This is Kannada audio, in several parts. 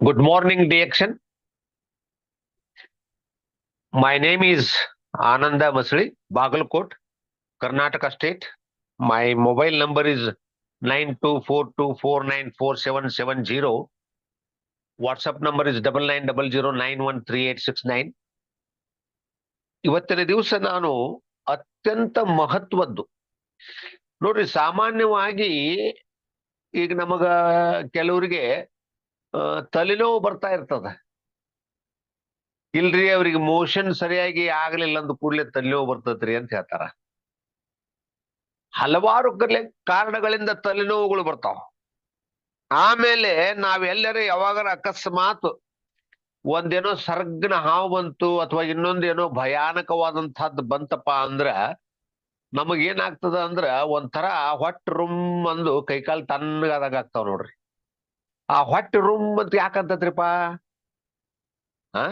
Good morning, DXN. My name is Ananda Masri, Bagalkot, Karnataka State. My mobile number is nine two four two four nine four seven seven zero. WhatsApp number is double nine divasa nanu atyanta mahatvaddu three samanyavagi six nine. ಇವತ್ತಿನ ದಿವಸ ನಾನು ಅತ್ಯಂತ ಮಹತ್ವದ್ದು ನೋಡ್ರಿ ಸಾಮಾನ್ಯವಾಗಿ ಈಗ ನಮಗ ಕೆಲವರಿಗೆ ತಲೆನೋವು ಬರ್ತಾ ಇರ್ತದ. ಇಲ್ರಿ ಅವ್ರಿಗೆ ಮೋಷನ್ ಸರಿಯಾಗಿ ಆಗ್ಲಿಲ್ಲ ಅಂದ ಕೂಡಲೇ ತಲೆನೋವು ಬರ್ತದ್ರಿ ಅಂತ ಹೇಳ್ತಾರ. ಹಲವಾರು ಕಾರಣಗಳಿಂದ ತಲೆನೋವುಗಳು ಬರ್ತಾವ. ಆಮೇಲೆ ನಾವೆಲ್ಲರೂ ಯಾವಾಗ ಅಕಸ್ಮಾತ್ ಒಂದೇನೋ ಸರ್ಗ್ನ ಹಾವು ಬಂತು ಅಥವಾ ಇನ್ನೊಂದೇನೋ ಭಯಾನಕವಾದಂತಹದ್ದು ಬಂತಪ್ಪ ಅಂದ್ರ ನಮಗೇನಾಗ್ತದ ಅಂದ್ರ ಒಂಥರ ಹೊಟ್ಟ ರುಮ್ ಅಂದು ಕೈಕಾಲು ತಣ್ಣಗಾದಾಗ ಆಗ್ತಾವ ನೋಡ್ರಿ. ಆ ಹೊಟ್ಟೆ ರೂಮ್ ಅಂತ ಯಾಕಂತದ್ರಿಪ್ಪ? ಆ?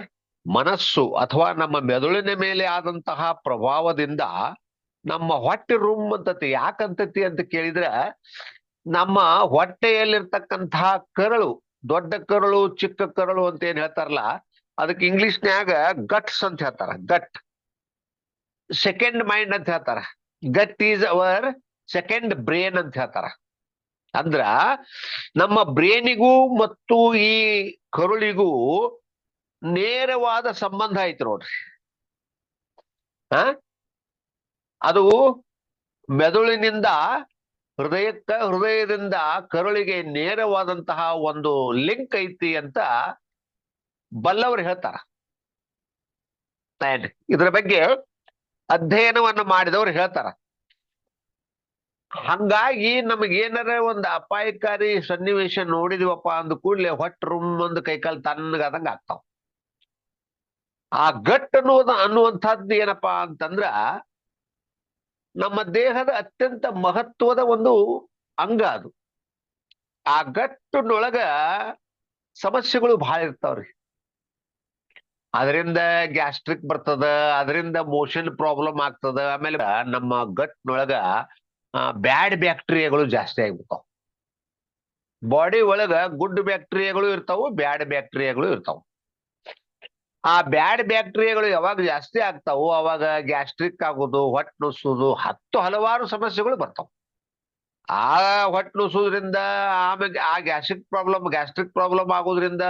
ಮನಸ್ಸು ಅಥವಾ ನಮ್ಮ ಮೆದುಳಿನ ಮೇಲೆ ಆದಂತಹ ಪ್ರಭಾವದಿಂದ ನಮ್ಮ ಹೊಟ್ಟೆ ರೂಮ್ ಅಂತತಿ ಯಾಕಂತತಿ ಅಂತ ಕೇಳಿದ್ರೆ, ನಮ್ಮ ಹೊಟ್ಟೆಯಲ್ಲಿರ್ತಕ್ಕಂತಹ ಕರಳು, ದೊಡ್ಡ ಕರಳು, ಚಿಕ್ಕ ಕರಳು ಅಂತ ಏನ್ ಹೇಳ್ತಾರಲ್ಲ, ಅದಕ್ಕೆ ಇಂಗ್ಲಿಷ್ನ್ಯಾಗ ಗಟ್ಸ್ ಅಂತ ಹೇಳ್ತಾರ, ಗಟ್. ಸೆಕೆಂಡ್ ಮೈಂಡ್ ಅಂತ ಹೇಳ್ತಾರ, gut is our second brain ಅಂತ ಹೇಳ್ತಾರ. ಅಂದ್ರ ನಮ್ಮ ಬ್ರೇನಿಗೂ ಮತ್ತು ಈ ಕರುಳಿಗೂ ನೇರವಾದ ಸಂಬಂಧ ಐತಿ ನೋಡ್ರಿ. ಹ ಅದು ಮೆದುಳಿನಿಂದ ಹೃದಯಕ್ಕ, ಹೃದಯದಿಂದ ಕರುಳಿಗೆ ನೇರವಾದಂತಹ ಒಂದು ಲಿಂಕ್ ಐತಿ ಅಂತ ಬಲ್ಲವರು ಹೇಳ್ತಾರ. ಇದ್ರ ಬಗ್ಗೆ ಅಧ್ಯಯನವನ್ನು ಮಾಡಿದವರು ಹೇಳ್ತಾರ. ಹಂಗಾಗಿ ನಮಗೇನಾರ ಒಂದು ಅಪಾಯಕಾರಿ ಸನ್ನಿವೇಶ ನೋಡಿದ್ವಪ್ಪ ಅಂದ ಕೂಡ್ಲೆ ಹೊಟ್ಟ ರುಮ್ ಒಂದು ಕೈಕಾಲು ತನ್ನಗಾದಂಗ ಆಗ್ತಾವ. ಆ ಗಟ್ ಅನ್ನೋದು ಅನ್ನುವಂಥದ್ದು ಏನಪ್ಪಾ ಅಂತಂದ್ರ ನಮ್ಮ ದೇಹದ ಅತ್ಯಂತ ಮಹತ್ವದ ಒಂದು ಅಂಗ ಅದು. ಆ ಗಟ್ಟಿನೊಳಗ ಸಮಸ್ಯೆಗಳು ಬಹಳ ಇರ್ತಾವ್ರಿ. ಅದರಿಂದ ಗ್ಯಾಸ್ಟ್ರಿಕ್ ಬರ್ತದ ಅದರಿಂದ ಮೋಷನ್ ಪ್ರಾಬ್ಲಮ್ ಆಗ್ತದ, ಆಮೇಲೆ ನಮ್ಮ ಗಟ್ನೊಳಗ ಬ್ಯಾಡ್ ಬ್ಯಾಕ್ಟೀರಿಯಾಗಳು ಜಾಸ್ತಿ ಆಗ್ಬಿಡ್ತಾವ. ಬಾಡಿ ಒಳಗ ಗುಡ್ ಬ್ಯಾಕ್ಟೀರಿಯಾಗಳು ಇರ್ತಾವು, ಬ್ಯಾಡ್ ಬ್ಯಾಕ್ಟೀರಿಯಾಗಳು ಇರ್ತಾವ. ಆ ಬ್ಯಾಡ್ ಬ್ಯಾಕ್ಟೀರಿಯಾಗಳು ಯಾವಾಗ ಜಾಸ್ತಿ ಆಗ್ತಾವು, ಅವಾಗ ಗ್ಯಾಸ್ಟ್ರಿಕ್ ಆಗೋದು, ಹೊಟ್ಟೆ ನುಸುದು ಹತ್ತು ಹಲವಾರು ಸಮಸ್ಯೆಗಳು ಬರ್ತಾವ. ಆ ಹೊಟ್ಟೆ ನುಸುದ್ರಿಂದ ಆಮೇಲೆ ಆ ಗ್ಯಾಸ್ಟ್ರಿಕ್ ಪ್ರಾಬ್ಲಮ್ ಗ್ಯಾಸ್ಟ್ರಿಕ್ ಪ್ರಾಬ್ಲಮ್ ಆಗೋದ್ರಿಂದ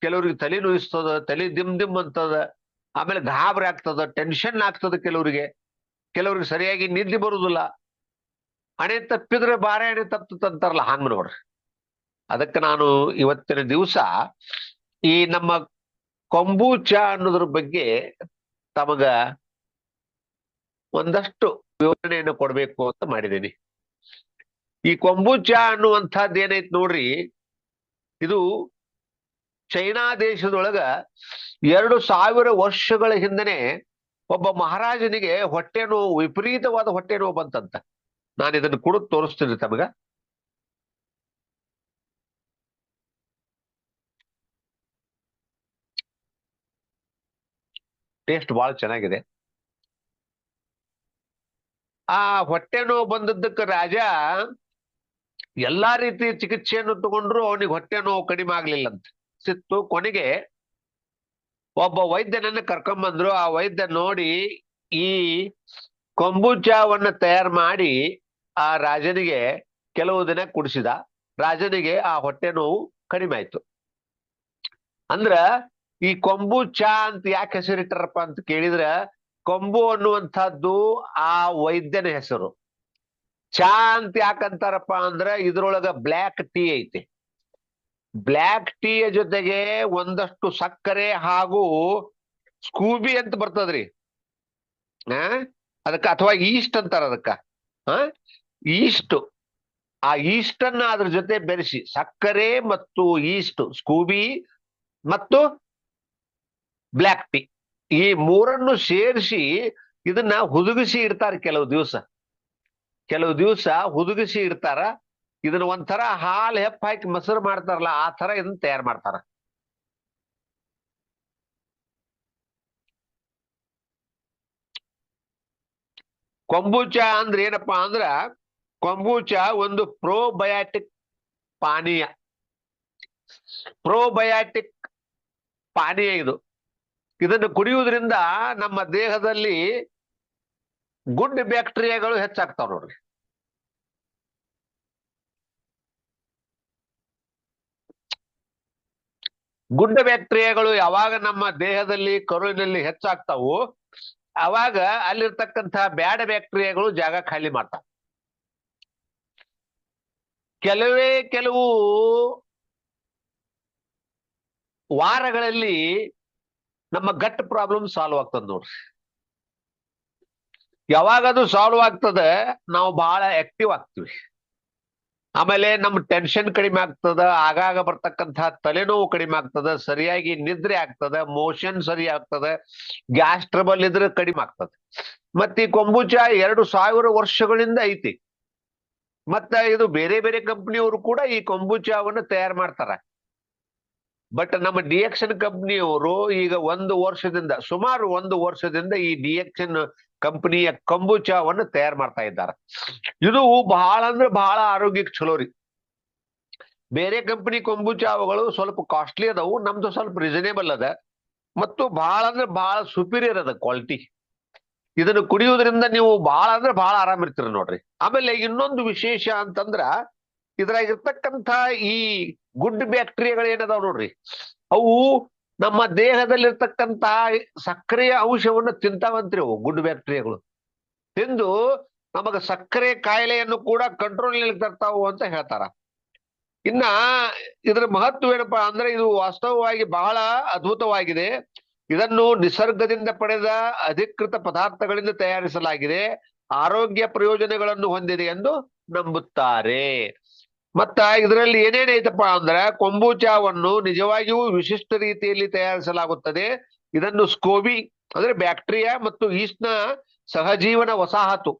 ಕೆಲವ್ರಿಗೆ ತಲೆ ನುಯಿಸ್ತದ, ತಲೆ ದಿಮ್ ದಿಮ್ ಅಂತದ, ಆಮೇಲೆ ಗಾಬರಿ ಆಗ್ತದ, ಟೆನ್ಷನ್ ಆಗ್ತದ ಕೆಲವರಿಗೆ. ಕೆಲವ್ರಿಗೆ ಸರಿಯಾಗಿ ನಿದ್ದೆ ಬರುದಿಲ್ಲ. ಹಣೆ ತಪ್ಪಿದ್ರೆ ಬಾರೆ ಹಣೆ ತಪ್ಪುತ್ತಂತಾರಲ್ಲ, ಹಂಗ ನೋಡ್ರಿ. ಅದಕ್ಕೆ ನಾನು ಇವತ್ತಿನ ದಿವಸ ಈ ನಮ್ಮ ಕೊಂಬೂಚ ಅನ್ನೋದ್ರ ಬಗ್ಗೆ ತಮಗ ಒಂದಷ್ಟು ವಿವರಣೆಯನ್ನು ಕೊಡಬೇಕು ಅಂತ ಮಾಡಿದ್ದೀನಿ. ಈ ಕೊಂಬೂಚ ಅನ್ನುವಂಥದ್ದು ಏನೈತ್ ನೋಡ್ರಿ, ಇದು ಚೈನಾ ದೇಶದೊಳಗ ಎರಡು ಸಾವಿರ ವರ್ಷಗಳ ಹಿಂದನೆ ಒಬ್ಬ ಮಹಾರಾಜನಿಗೆ ಹೊಟ್ಟೆ ನೋವು, ವಿಪರೀತವಾದ ಹೊಟ್ಟೆ ನೋವು ಬಂತಂತ. ನಾನು ಇದನ್ನು ಕೂಡ ತೋರಿಸ್ತೀನಿ ತಮಗ. ಟೇಸ್ಟ್ ಬಹಳ ಚೆನ್ನಾಗಿದೆ. ಆ ಹೊಟ್ಟೆ ನೋವು ಬಂದದ್ದಕ್ಕೆ ರಾಜ, ಎಲ್ಲಾ ರೀತಿ ಚಿಕಿತ್ಸೆಯನ್ನು ತಗೊಂಡ್ರು ಅವನಿಗೆ ಹೊಟ್ಟೆ ನೋವು ಕಡಿಮೆ ಆಗ್ಲಿಲ್ಲ ಅಂತ ಸಿತ್ತು, ಕೊನೆಗೆ ಒಬ್ಬ ವೈದ್ಯನನ್ನ ಕರ್ಕೊಂಬಂದ್ರು. ಆ ವೈದ್ಯ ನೋಡಿ ಈ ಕೊಂಬುಚಾವನ್ನ ತಯಾರು ಮಾಡಿ ಆ ರಾಜನಿಗೆ ಕೆಲವು ದಿನ ಕುಡಿಸಿದ. ರಾಜನಿಗೆ ಆ ಹೊಟ್ಟೆ ನೋವು ಕಡಿಮೆ ಆಯ್ತು. ಅಂದ್ರ ಈ ಕೊಂಬು ಚಾ ಅಂತ ಯಾಕೆ ಹೆಸರಿಟ್ಟಾರಪ್ಪ ಅಂತ ಕೇಳಿದ್ರ, ಕೊಂಬು ಅನ್ನುವಂಥದ್ದು ಆ ವೈದ್ಯನ ಹೆಸರು. ಚಾ ಅಂತ ಯಾಕಂತಾರಪ್ಪ ಅಂದ್ರ, ಇದ್ರೊಳಗ ಬ್ಲ್ಯಾಕ್ ಟೀ ಐತಿ. ಬ್ಲ್ಯಾಕ್ ಟೀಯ ಜೊತೆಗೆ ಒಂದಷ್ಟು ಸಕ್ಕರೆ ಹಾಗೂ ಸ್ಕೂಬಿ ಅಂತ ಬರ್ತದ್ರಿ. ಆ? ಅದಕ್ಕ ಅಥವಾ ಈಸ್ಟ್ ಅಂತಾರ ಅದಕ್ಕ. ಆ? ಈಸ್ಟ್, ಆ ಈಸ್ಟ್ ಅನ್ನ ಅದ್ರ ಜೊತೆ ಬೆರೆಸಿ, ಸಕ್ಕರೆ ಮತ್ತು ಈಸ್ಟ್, ಸ್ಕೂಬಿ ಮತ್ತು ಬ್ಲ್ಯಾಕ್ ಟೀ. ಈ ಮೂರನ್ನು ಸೇರಿಸಿ ಇದನ್ನ ಹುದುಗಿಸಿ ಇಡ್ತಾರೆ ಕೆಲವು ದಿವಸ. ಕೆಲವು ದಿವಸ ಹುದುಗಿಸಿ ಇಡ್ತಾರ. ಇದನ್ನ ಒಂಥರ ಹಾಲು ಹೆಪ್ಪ ಹಾಕಿ ಮೊಸರು ಮಾಡ್ತಾರಲ್ಲ, ಆ ತರ ಇದನ್ನ ತಯಾರು ಮಾಡ್ತಾರ. ಕೊಂಬುಚ ಅಂದ್ರೆ ಏನಪ್ಪಾ ಅಂದ್ರ ಕೊಂಬೂಚ ಒಂದು ಪ್ರೋಬಯಾಟಿಕ್ ಪಾನೀಯ. ಪ್ರೋಬಯಾಟಿಕ್ ಪಾನೀಯ ಇದು. ಇದನ್ನು ಕುಡಿಯುವುದರಿಂದ ನಮ್ಮ ದೇಹದಲ್ಲಿ ಗುಡ್ ಬ್ಯಾಕ್ಟೀರಿಯಾಗಳು ಹೆಚ್ಚಾಗ್ತಾವ ನೋಡ್ರಿ. ಗುಡ್ ಬ್ಯಾಕ್ಟೀರಿಯಾಗಳು ಯಾವಾಗ ನಮ್ಮ ದೇಹದಲ್ಲಿ ಕರುಳಿನಲ್ಲಿ ಹೆಚ್ಚಾಗ್ತಾವೋ ಅವಾಗ ಅಲ್ಲಿರ್ತಕ್ಕಂತಹ ಬ್ಯಾಡ ಬ್ಯಾಕ್ಟೀರಿಯಾಗಳು ಜಾಗ ಖಾಲಿ ಮಾಡ್ತಾವ. ಕೆಲವೇ ಕೆಲವು ವಾರಗಳಲ್ಲಿ ನಮ್ಮ ಗಟ್ ಪ್ರಾಬ್ಲಮ್ ಸಾಲ್ವ್ ಆಗ್ತದ ನೋಡ್ರಿ. ಯಾವಾಗ ಅದು ಸಾಲ್ವ್ ಆಗ್ತದೆ, ನಾವು ಬಹಳ ಆಕ್ಟಿವ್ ಆಗ್ತೀವಿ. ಆಮೇಲೆ ನಮ್ಮ ಟೆನ್ಷನ್ ಕಡಿಮೆ ಆಗ್ತದ, ಆಗಾಗ ಬರ್ತಕ್ಕಂತಹ ತಲೆನೋವು ಕಡಿಮೆ ಆಗ್ತದ, ಸರಿಯಾಗಿ ನಿದ್ರೆ ಆಗ್ತದ ಮೋಷನ್ ಸರಿ ಆಗ್ತದ ಗ್ಯಾಸ್ ಟ್ರಬಲ್ ಇದ್ರೆ ಕಡಿಮೆ ಆಗ್ತದೆ. ಮತ್ತೆ ಈ ಕೊಂಬುಚ ಎರಡು ಸಾವಿರ ವರ್ಷಗಳಿಂದ ಐತಿ. ಮತ್ತ ಇದು ಬೇರೆ ಬೇರೆ ಕಂಪ್ನಿಯವರು ಕೂಡ ಈ ಕೊಂಬುಚಾವನ್ನು ತಯಾರು ಮಾಡ್ತಾರ. ಬಟ್ ನಮ್ಮ ಡಿಎಕ್ಷನ್ ಕಂಪ್ನಿಯವರು ಈಗ ಒಂದು ವರ್ಷದಿಂದ, ಸುಮಾರು ಒಂದು ವರ್ಷದಿಂದ ಈ ಡಿಎಕ್ಷನ್ ಕಂಪನಿಯ ಕಂಬುಚಾವನ್ನು ತಯಾರು ಮಾಡ್ತಾ ಇದ್ದಾರೆ. ಇದು ಬಹಳ ಅಂದ್ರೆ ಬಹಳ ಆರೋಗ್ಯಕ್ಕೆ ಚಲೋ ರೀ. ಬೇರೆ ಕಂಪನಿ ಕೊಂಬುಚಾವುಗಳು ಸ್ವಲ್ಪ ಕಾಸ್ಟ್ಲಿ ಅದಾವು, ನಮ್ದು ಸ್ವಲ್ಪ ರೀಸನೇಬಲ್ ಅದ. ಮತ್ತು ಬಹಳ ಅಂದ್ರೆ ಬಹಳ ಸುಪೀರಿಯರ್ ಅದ ಕ್ವಾಲಿಟಿ ಇದನ್ನು ಕುಡಿಯುವುದರಿಂದ ನೀವು ಬಹಳ ಅಂದ್ರೆ ಬಹಳ ಆರಾಮ್ ಇರ್ತೀರ ನೋಡ್ರಿ. ಆಮೇಲೆ ಇನ್ನೊಂದು ವಿಶೇಷ ಅಂತಂದ್ರ ಇದ್ರಾಗ ಇರ್ತಕ್ಕಂಥ ಈ ಗುಡ್ ಬ್ಯಾಕ್ಟೀರಿಯಾಗಳು ಏನದಾವ್ ನೋಡ್ರಿ. ಅವು ನಮ್ಮ ದೇಹದಲ್ಲಿರ್ತಕ್ಕಂತ ಸಕ್ಕರೆಯ ಅಂಶವನ್ನು ತಿಂತಾವಂತ್ರಿ ಅವು ಗುಡ್ ಬ್ಯಾಕ್ಟೀರಿಯಾಗಳು. ತಿಂದು ನಮಗ ಸಕ್ಕರೆ ಕಾಯಿಲೆಯನ್ನು ಕೂಡ ಕಂಟ್ರೋಲ್ ತರ್ತಾವು ಅಂತ ಹೇಳ್ತಾರ. ಇನ್ನ ಇದರ ಮಹತ್ವ ಏನಪ್ಪಾ ಅಂದ್ರೆ ಇದು ವಾಸ್ತವವಾಗಿ ಬಹಳ ಅದ್ಭುತವಾಗಿದೆ. ಇದನ್ನು ನಿಸರ್ಗದಿಂದ ಪಡೆದ ಅಧಿಕೃತ ಪದಾರ್ಥಗಳಿಂದ ತಯಾರಿಸಲಾಗಿದೆ. ಆರೋಗ್ಯ ಪ್ರಯೋಜನಗಳನ್ನು ಹೊಂದಿದೆ ಎಂದು ನಂಬುತ್ತಾರೆ. ಮತ್ತ ಇದರಲ್ಲಿ ಏನೇನೈತಪ್ಪ ಅಂದ್ರೆ ಕೊಂಬೂಚಾವನ್ನು ನಿಜವಾಗಿಯೂ ವಿಶಿಷ್ಟ ರೀತಿಯಲ್ಲಿ ತಯಾರಿಸಲಾಗುತ್ತದೆ. ಇದನ್ನು ಸ್ಕೋಬಿ ಅಂದ್ರೆ ಬ್ಯಾಕ್ಟೀರಿಯಾ ಮತ್ತು ಈಸ್ಟ್ನ ಸಹಜೀವನ ವಸಾಹತು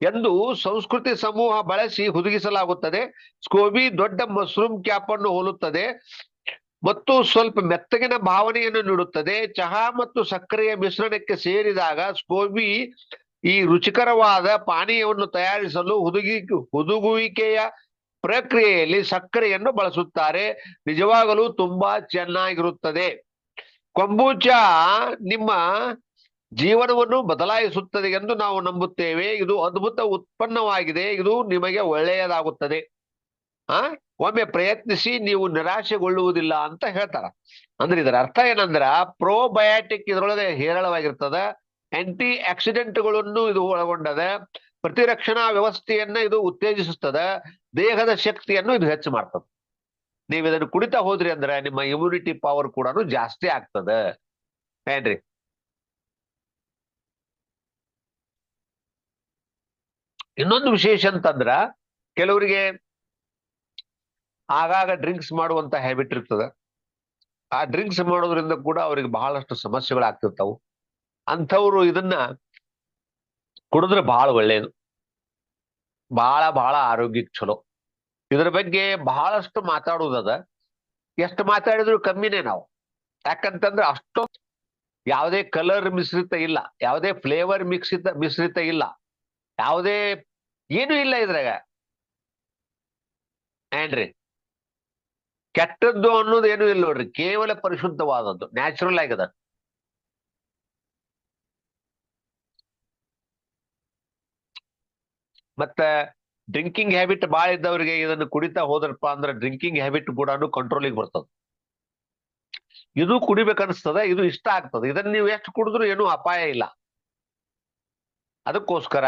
ಎಂದು ಸಂಸ್ಕೃತಿ ಸಮೂಹ ಬಳಸಿ ಹುದುಗಿಸಲಾಗುತ್ತದೆ. ಸ್ಕೋಬಿ ದೊಡ್ಡ ಮಶ್ರೂಮ್ ಕ್ಯಾಪ್ ಅನ್ನು ಹೋಲುತ್ತದೆ. ಮತ್ತು ಸ್ವಲ್ಪ ಮೆತ್ತಗಿನ ಭಾವನೆಯನ್ನು ನೀಡುತ್ತದೆ. ಚಹಾ ಮತ್ತು ಸಕ್ಕರೆಯ ಮಿಶ್ರಣಕ್ಕೆ ಸೇರಿದಾಗ ಸ್ಕೋಬಿ ಈ ರುಚಿಕರವಾದ ಪಾನೀಯವನ್ನು ತಯಾರಿಸಲು ಹುದುಗಿ, ಹುದುಗುವಿಕೆಯ ಪ್ರಕ್ರಿಯೆಯಲ್ಲಿ ಸಕ್ಕರೆಯನ್ನು ಬಳಸುತ್ತಾರೆ. ನಿಜವಾಗಲೂ ತುಂಬಾ ಚೆನ್ನಾಗಿರುತ್ತದೆ. ಕೊಂಬೂಚ ನಿಮ್ಮ ಜೀವನವನ್ನು ಬದಲಾಯಿಸುತ್ತದೆ ಎಂದು ನಾವು ನಂಬುತ್ತೇವೆ. ಇದು ಅದ್ಭುತ ಉತ್ಪನ್ನವಾಗಿದೆ. ಇದು ನಿಮಗೆ ಒಳ್ಳೆಯದಾಗುತ್ತದೆ. ಆ? ಒಮ್ಮೆ ಪ್ರಯತ್ನಿಸಿ ನೀವು ನಿರಾಶೆಗೊಳ್ಳುವುದಿಲ್ಲ ಅಂತ ಹೇಳ್ತಾರ. ಅಂದ್ರೆ ಇದರ ಅರ್ಥ ಏನಂದ್ರ ಪ್ರೋಬಯಾಟಿಕ್ ಇದರೊಳಗೆ ಹೇರಳವಾಗಿರ್ತದ ಆಂಟಿ ಆಕ್ಸಿಡೆಂಟ್ಗಳನ್ನು ಇದು ಒಳಗೊಂಡದ, ಪ್ರತಿರಕ್ಷಣಾ ವ್ಯವಸ್ಥೆಯನ್ನ ಇದು ಉತ್ತೇಜಿಸುತ್ತದ, ದೇಹದ ಶಕ್ತಿಯನ್ನು ಇದು ಹೆಚ್ಚು ಮಾಡ್ತದೆ. ನೀವು ಇದನ್ನು ಕುಡಿತಾ ಹೋದ್ರಿ ಅಂದ್ರೆ ನಿಮ್ಮ ಇಮ್ಯುನಿಟಿ ಪವರ್ ಕೂಡ ಜಾಸ್ತಿ ಆಗ್ತದ. ಏನ್ರಿ? ಇನ್ನೊಂದು ವಿಶೇಷ ಅಂತಂದ್ರ ಕೆಲವರಿಗೆ ಆಗಾಗ ಡ್ರಿಂಕ್ಸ್ ಮಾಡುವಂತ ಹ್ಯಾಬಿಟ್ ಇರ್ತದ. ಆ ಡ್ರಿಂಕ್ಸ್ ಮಾಡೋದ್ರಿಂದ ಕೂಡ ಅವ್ರಿಗೆ ಬಹಳಷ್ಟು ಸಮಸ್ಯೆಗಳು ಆಗ್ತಿರ್ತಾವು ಅಂಥವ್ರು ಇದನ್ನ ಕುಡಿದ್ರೆ ಬಹಳ ಒಳ್ಳೆಯದು ಬಹಳ ಬಹಳ ಆರೋಗ್ಯಕ್ಕೆ ಚಲೋ. ಇದ್ರ ಬಗ್ಗೆ ಬಹಳಷ್ಟು ಮಾತಾಡುವುದದ. ಎಷ್ಟು ಮಾತಾಡಿದ್ರು ಕಮ್ಮಿನೇ ನಾವು. ಯಾಕಂತಂದ್ರೆ ಅಷ್ಟು ಯಾವುದೇ ಕಲರ್ ಮಿಶ್ರಿತ ಇಲ್ಲ. ಯಾವುದೇ ಫ್ಲೇವರ್ ಮಿಕ್ಸಿತ ಮಿಶ್ರಿತ ಇಲ್ಲ. ಯಾವುದೇ ಏನು ಇಲ್ಲ ಇದ್ರಾಗ. ಏನ್ರಿ? ಕೆಟ್ಟದ್ದು ಏನು ಇಲ್ಲ ನೋಡ್ರಿ. ಕೇವಲ ಪರಿಶುದ್ಧವಾದದ್ದು. ನ್ಯಾಚುರಲ್ ಆಗ್ಯದ ಮತ್ತ ಡ್ರಿಂಕಿಂಗ್ ಹ್ಯಾಬಿಟ್ ಬಾಳ ಇದ್ದವ್ರಿಗೆ ಇದನ್ನು ಕುಡಿತಾ ಹೋದ್ರಪ್ಪ ಅಂದ್ರೆ ಡ್ರಿಂಕಿಂಗ್ ಹ್ಯಾಬಿಟ್ ಕೂಡ ಕಂಟ್ರೋಲಿಗೆ ಬರ್ತದ. ಇದು ಕುಡಿಬೇಕನ್ಸ್ತದ, ಇದು ಇಷ್ಟ ಆಗ್ತದೆ. ಇದನ್ನ ನೀವು ಎಷ್ಟು ಕುಡಿದ್ರು ಏನೂ ಅಪಾಯ ಇಲ್ಲ. ಅದಕ್ಕೋಸ್ಕರ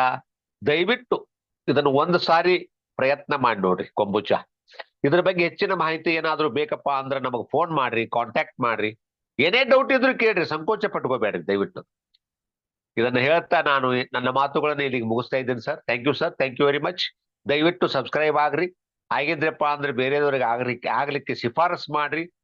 ದಯವಿಟ್ಟು ಇದನ್ನು ಒಂದು ಸಾರಿ ಪ್ರಯತ್ನ ಮಾಡಿ ನೋಡ್ರಿ ಕೊಂಬುಚ. ಇದ್ರ ಬಗ್ಗೆ ಹೆಚ್ಚಿನ ಮಾಹಿತಿ ಏನಾದ್ರೂ ಬೇಕಪ್ಪ ಅಂದ್ರೆ ನಮಗೆ ಫೋನ್ ಮಾಡ್ರಿ ಕಾಂಟ್ಯಾಕ್ಟ್ ಮಾಡ್ರಿ. ಏನೇ ಡೌಟ್ ಇದ್ರು ಕೇಳ್ರಿ, ಸಂಕೋಚ ಪಟ್ಕೋಬೇಡ್ರಿ ದಯವಿಟ್ಟು. ಇದನ್ನ ಹೇಳ್ತಾ ನಾನು ನನ್ನ ಮಾತುಗಳನ್ನ ಇಲ್ಲಿಗೆ ಮುಗಿಸ್ತಾ ಇದ್ದೀನಿ sir. Thank you sir thank you very much ದಯವಿಟ್ಟು ಸಬ್ಸ್ಕ್ರೈಬ್ ಆಗ್ರಿ. ಆಗಿದ್ರಪ್ಪ ಅಂದ್ರೆ ಬೇರೆದವ್ರಿಗೆ ಆಗ್ಲಿಕ್ಕೆ ಆಗ್ಲಿಕ್ಕೆ ಶಿಫಾರಸ್ ಮಾಡ್ರಿ.